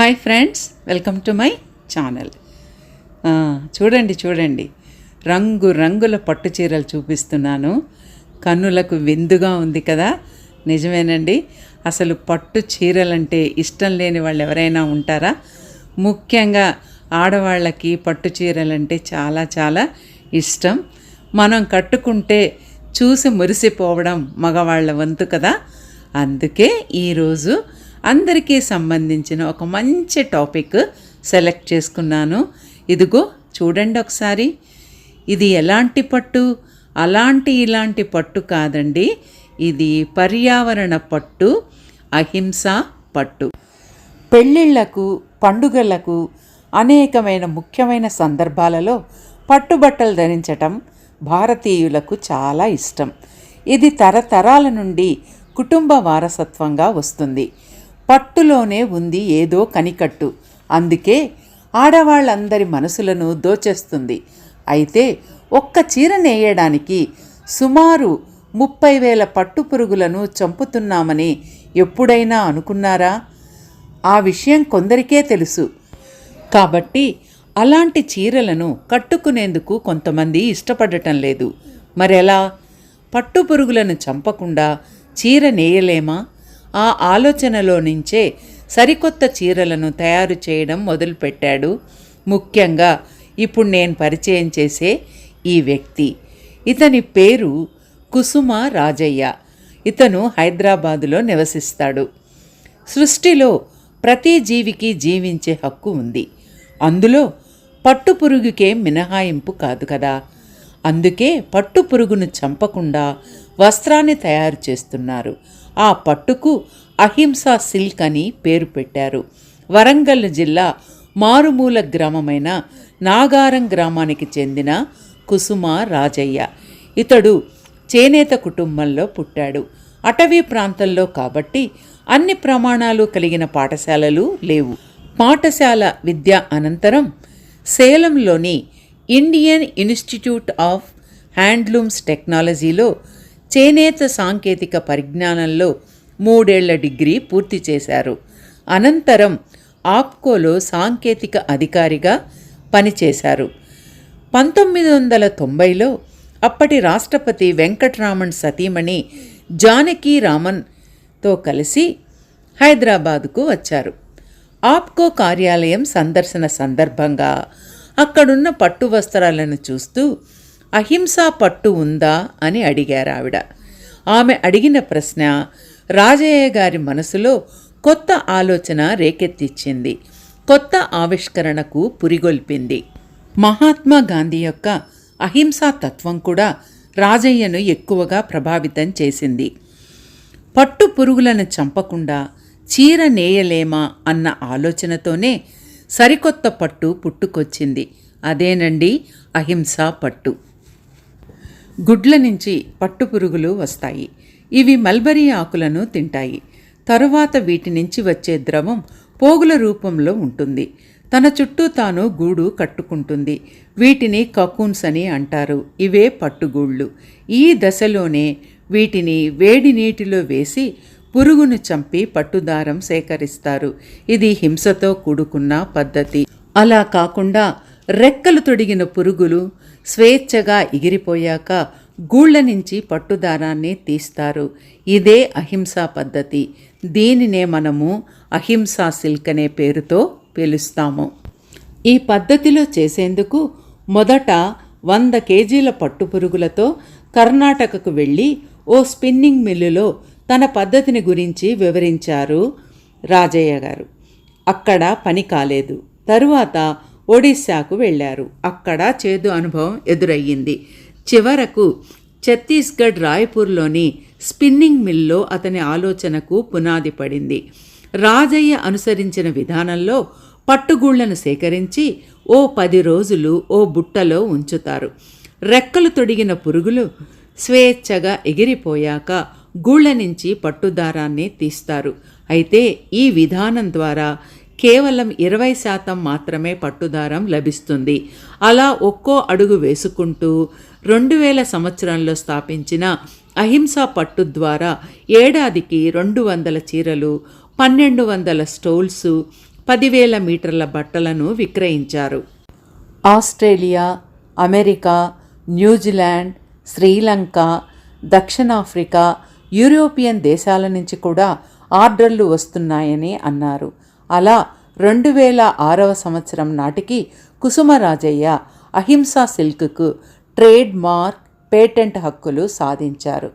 Hi friends welcome to my channel. చూడండి చూడండి. రంగు రంగుల పట్టు చీరలు చూపిస్తున్నాను. కన్నులకు విందుగా ఉంది కదా? నిజమేనండి. అసలు పట్టు చీరలంటే ఇష్టం లేని వాళ్ళు ఎవరైనా ఉంటారా? ముఖ్యంగా ఆడవాళ్ళకి పట్టు చీరలంటే చాలా చాలా ఇష్టం. మనం కట్టుకుంటే చూసి మురిసిపోవడం మగవాళ్ళ వంతు కదా? అందుకే ఈరోజు అందరికీ సంబంధించిన ఒక మంచి టాపిక్ సెలెక్ట్ చేసుకున్నాను. ఇదిగో చూడండి ఒకసారి. ఇది ఎలాంటి పట్టు? అలాంటి ఇలాంటి పట్టు కాదండి. ఇది పర్యావరణ పట్టు అహింస పట్టు. పెళ్ళిళ్ళకు పండుగలకు అనేకమైన ముఖ్యమైన సందర్భాలలో పట్టుబట్టలు ధరించటం భారతీయులకు చాలా ఇష్టం. ఇది తరతరాల నుండి కుటుంబ వారసత్వంగా వస్తుంది. పట్టులోనే ఉంది ఏదో కనికట్టు. అందుకే ఆడవాళ్ళందరి మనసులను దోచేస్తుంది. అయితే ఒక్క చీర నేయడానికి సుమారు ముప్పై వేల పట్టు పురుగులను చంపుతున్నామని ఎప్పుడైనా అనుకున్నారా? ఆ విషయం కొందరికే తెలుసు. కాబట్టి అలాంటి చీరలను కట్టుకునేందుకు కొంతమంది ఇష్టపడటం లేదు. మరెలా? పట్టు పురుగులను చంపకుండా చీర నేయలేమా? ఆ ఆలోచనలో నుంచే సరికొత్త చీరలను తయారు చేయడం మొదలుపెట్టాడు. ముఖ్యంగా ఇప్పుడు నేను పరిచయం చేసే ఈ వ్యక్తి. ఇతని పేరు కుసుమ రాజయ్య. ఇతను హైదరాబాదులో నివసిస్తాడు. సృష్టిలో ప్రతి జీవికి జీవించే హక్కు ఉంది. అందులో పట్టు పురుగుకే మినహాయింపు కాదు కదా. అందుకే పట్టు పురుగును చంపకుండా వస్త్రాన్ని తయారు చేస్తున్నారు. ఆ పట్టుకు అహింసా సిల్క్ అని పేరు పెట్టారు. వరంగల్ జిల్లా మారుమూల గ్రామమైన నాగారం గ్రామానికి చెందిన కుసుమ రాజయ్య. ఇతడు చేనేత కుటుంబంలో పుట్టాడు. అటవీ ప్రాంతంలో కాబట్టి అన్ని ప్రమాణాలు కలిగిన పాఠశాలలు లేవు. పాఠశాల విద్య అనంతరం సేలంలోని ఇండియన్ ఇన్స్టిట్యూట్ ఆఫ్ హ్యాండ్లూమ్స్ టెక్నాలజీలో చేనేత సాంకేతిక పరిజ్ఞానంలో మూడేళ్ళ డిగ్రీ పూర్తి చేశారు. అనంతరం ఆప్కోలో సాంకేతిక అధికారిగా పనిచేశారు. పంతొమ్మిది వందల తొంభైలో అప్పటి రాష్ట్రపతి వెంకట్రామన్ సతీమణి జానకి రామన్తో కలిసి హైదరాబాదుకు వచ్చారు. ఆప్కో కార్యాలయం సందర్శన సందర్భంగా అక్కడున్న పట్టు వస్త్రాలను చూస్తూ అహింసా పట్టు ఉందా అని అడిగారు ఆవిడ ఆమె అడిగిన ప్రశ్న రాజయ్య గారి మనసులో కొత్త ఆలోచన రేకెత్తిచ్చింది. కొత్త ఆవిష్కరణకు పురిగొల్పింది. మహాత్మా గాంధీ యొక్క అహింసా తత్వం కూడా రాజయ్యను ఎక్కువగా ప్రభావితం చేసింది. పట్టు పురుగులను చంపకుండా చీర నేయలేమా అన్న ఆలోచనతోనే సరికొత్త పట్టు పుట్టుకొచ్చింది. అదేనండి అహింసా పట్టు. గుడ్ల నుంచి పట్టు పురుగులు వస్తాయి. ఇవి మల్బరీ ఆకులను తింటాయి. తరువాత వీటి నుంచి వచ్చే ద్రవం పోగుల రూపంలో ఉంటుంది. తన చుట్టూ తాను గూడు కట్టుకుంటుంది. వీటిని కకూన్స్ అని అంటారు. ఇవే పట్టుగూళ్ళు. ఈ దశలోనే వీటిని వేడి నీటిలో వేసి పురుగును చంపి పట్టుదారం సేకరిస్తారు. ఇది హింసతో కూడుకున్న పద్ధతి. అలా కాకుండా రెక్కలు తొడిగిన పురుగులు స్వేచ్ఛగా ఎగిరిపోయాక గూళ్ళ నుంచి పట్టుదారాన్ని తీస్తారు. ఇదే అహింసా పద్ధతి. దీనినే మనము అహింసా సిల్క్ అనే పేరుతో పిలుస్తాము. ఈ పద్ధతిలో చేసేందుకు మొదట వంద కేజీల పట్టుపురుగులతో కర్ణాటకకు వెళ్ళి ఓ స్పిన్నింగ్ మిల్లులో తన పద్ధతిని గురించి వివరించారు రాజయ్య గారు. అక్కడ పని కాలేదు. తరువాత ఒడిశాకు వెళ్ళారు. అక్కడ చేదు అనుభవం ఎదురయ్యింది. చివరకు ఛత్తీస్గఢ్ రాయ్పూర్లోని స్పిన్నింగ్ మిల్లో అతని ఆలోచనకు పునాది పడింది. రాజయ్య అనుసరించిన విధానంలో పట్టుగూళ్ళను సేకరించి ఓ పది రోజులు ఓ బుట్టలో ఉంచుతారు. రెక్కలు తొడిగిన పురుగులు స్వేచ్ఛగా ఎగిరిపోయాక గూళ్ళ నుంచి పట్టుదారాన్ని తీస్తారు. అయితే ఈ విధానం ద్వారా కేవలం ఇరవై శాతం మాత్రమే పట్టుదారం లభిస్తుంది. అలా ఒక్కో అడుగు వేసుకుంటూ రెండు వేల సంవత్సరంలో స్థాపించిన అహింసా పట్టు ద్వారా ఏడాదికి రెండు వందల చీరలు పన్నెండు వందల స్టోల్స్ పదివేల మీటర్ల బట్టలను విక్రయించారు. Australia America New Zealand Sri Lanka దక్షిణాఫ్రికా యూరోపియన్ దేశాల నుంచి కూడా ఆర్డర్లు వస్తున్నాయని అన్నారు. అలా రెండు వేల ఆరవ సంవత్సరం నాటికి కుసుమరాజయ్య అహింసా సిల్క్కు ట్రేడ్ మార్క్ పేటెంట్ హక్కులు సాధించారు.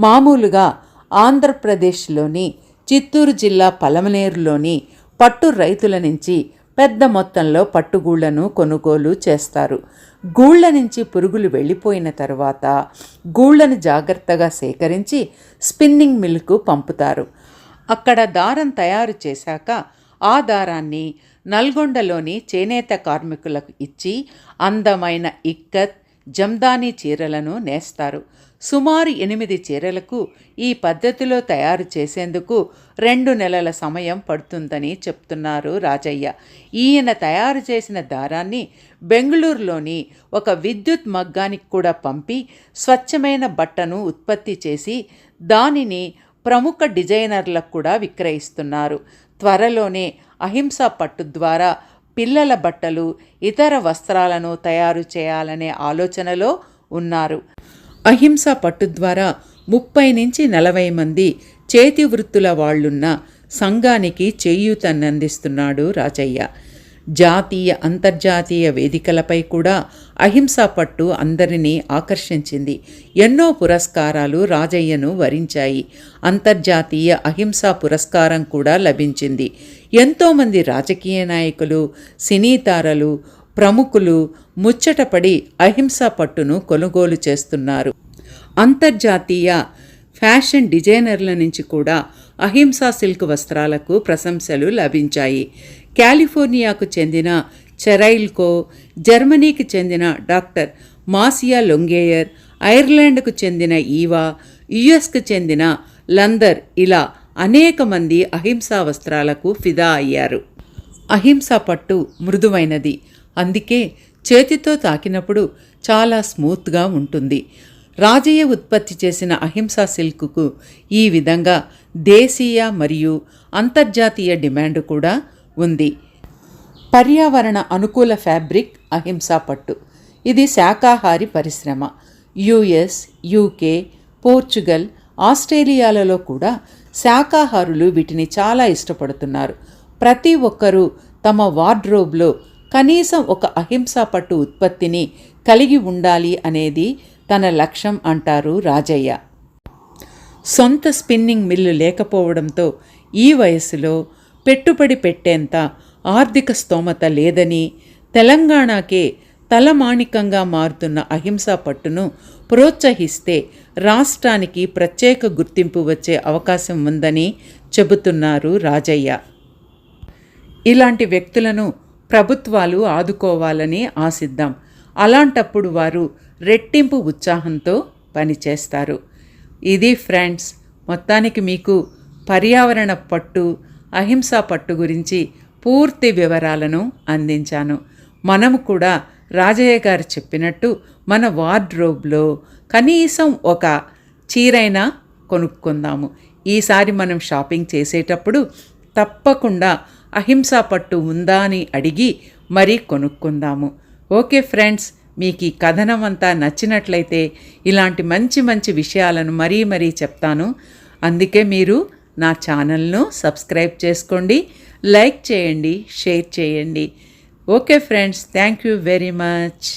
మామూలుగా ఆంధ్రప్రదేశ్లోని చిత్తూరు జిల్లా పలమనేరులోని పట్టు రైతుల నుంచి పెద్ద మొత్తంలో పట్టుగూళ్ళను కొనుగోలు చేస్తారు. గూళ్ళ నుంచి పురుగులు వెళ్ళిపోయిన తర్వాత గూళ్ళను జాగ్రత్తగా సేకరించి స్పిన్నింగ్ మిల్కు పంపుతారు. అక్కడ దారం తయారు చేశాక ఆ దారాన్ని నల్గొండలోని చేనేత కార్మికులకు ఇచ్చి అందమైన ఇక్కత్ జమ్దానీ చీరలను నేస్తారు. సుమారు ఎనిమిది చీరలకు ఈ పద్ధతిలో తయారు చేసేందుకు రెండు నెలల సమయం పడుతుందని చెప్తున్నారు రాజయ్య. ఈయన తయారు చేసిన దారాన్ని బెంగళూరులోని ఒక విద్యుత్ మగ్గానికి కూడా పంపి స్వచ్ఛమైన బట్టను ఉత్పత్తి చేసి దానిని ప్రముఖ డిజైనర్లకు కూడా విక్రయిస్తున్నారు. త్వరలోనే అహింసా పట్టు ద్వారా పిల్లల బట్టలు ఇతర వస్త్రాలను తయారు చేయాలనే ఆలోచనలో ఉన్నారు. అహింస పట్టు ద్వారా ముప్పై నుంచి నలభై మంది చేతి వృత్తుల వాళ్ళున్న సంఘానికి చేయూతనందిస్తున్నాడు రాజయ్య. జాతీయ అంతర్జాతీయ వేదికలపై కూడా అహింసా పట్టు అందరినీ ఆకర్షించింది. ఎన్నో పురస్కారాలు రాజయ్యను వరించాయి. అంతర్జాతీయ అహింసా పురస్కారం కూడా లభించింది. ఎంతోమంది రాజకీయ నాయకులు సినీ తారలు ప్రముఖులు ముచ్చటపడి అహింసా పట్టును కొనుగోలు చేస్తున్నారు. అంతర్జాతీయ ఫ్యాషన్ డిజైనర్ల నుంచి కూడా అహింసా సిల్క్ వస్త్రాలకు ప్రశంసలు లభించాయి. కాలిఫోర్నియాకు చెందిన చెరైల్కో జర్మనీకి చెందిన డాక్టర్ మాసియా లొంగేయర్ ఐర్లాండ్కు చెందిన ఈవా యుఎస్కు చెందిన లందర్ ఇలా అనేక మంది అహింసా వస్త్రాలకు ఫిదా అయ్యారు. అహింసా పట్టు మృదువైనది. అందుకే చేతితో తాకినప్పుడు చాలా స్మూత్గా ఉంటుంది. రాజయ్య ఉత్పత్తి చేసిన అహింసా సిల్క్కు ఈ విధంగా దేశీయ మరియు అంతర్జాతీయ డిమాండ్ కూడా ఉంది. పర్యావరణ అనుకూల ఫ్యాబ్రిక్ అహింసా పట్టు. ఇది శాకాహారి పరిశ్రమ. యుఎస్ యూకే పోర్చుగల్ ఆస్ట్రేలియాలలో కూడా శాకాహారులు వీటిని చాలా ఇష్టపడుతున్నారు. ప్రతి ఒక్కరూ తమ వార్డ్రోబ్లో కనీసం ఒక అహింసా పట్టు ఉత్పత్తిని కలిగి ఉండాలి అనేది తన లక్ష్యం అంటారు రాజయ్య. సొంత స్పిన్నింగ్ మిల్లు లేకపోవడంతో ఈ వయసులో పెట్టుబడి పెట్టేంత ఆర్థిక స్తోమత లేదని తెలంగాణకే తలమాణికంగా మారుతున్న అహింసా పట్టును ప్రోత్సహిస్తే రాష్ట్రానికి ప్రత్యేక గుర్తింపు వచ్చే అవకాశం ఉందని చెబుతున్నారు రాజయ్య. ఇలాంటి వ్యక్తులను ప్రభుత్వాలు ఆదుకోవాలని ఆశిద్దాం. అలాంటప్పుడు వారు రెట్టింపు ఉత్సాహంతో పనిచేస్తారు. ఇది ఫ్రెండ్స్ మొత్తానికి మీకు పర్యావరణ పట్టు అహింసా పట్టు గురించి పూర్తి వివరాలను అందించాను. మనము కూడా రాజయ్య గారు చెప్పినట్టు మన వార్డ్రోబ్లో కనీసం ఒక చీరైనా కొనుక్కుందాము. ఈసారి మనం షాపింగ్ చేసేటప్పుడు తప్పకుండా అహింసా పట్టు ఉందా అని అడిగి మరీ కొనుక్కుందాము. ఓకే ఫ్రెండ్స్ మీకు ఈ కథనం అంతా నచ్చినట్లయితే ఇలాంటి మంచి మంచి విషయాలను మరీ మరీ చెప్తాను. అందుకే మీరు నా ఛానల్ను సబ్స్క్రైబ్ చేసుకోండి లైక్ చేయండి షేర్ చేయండి. Okay friends thank you very much.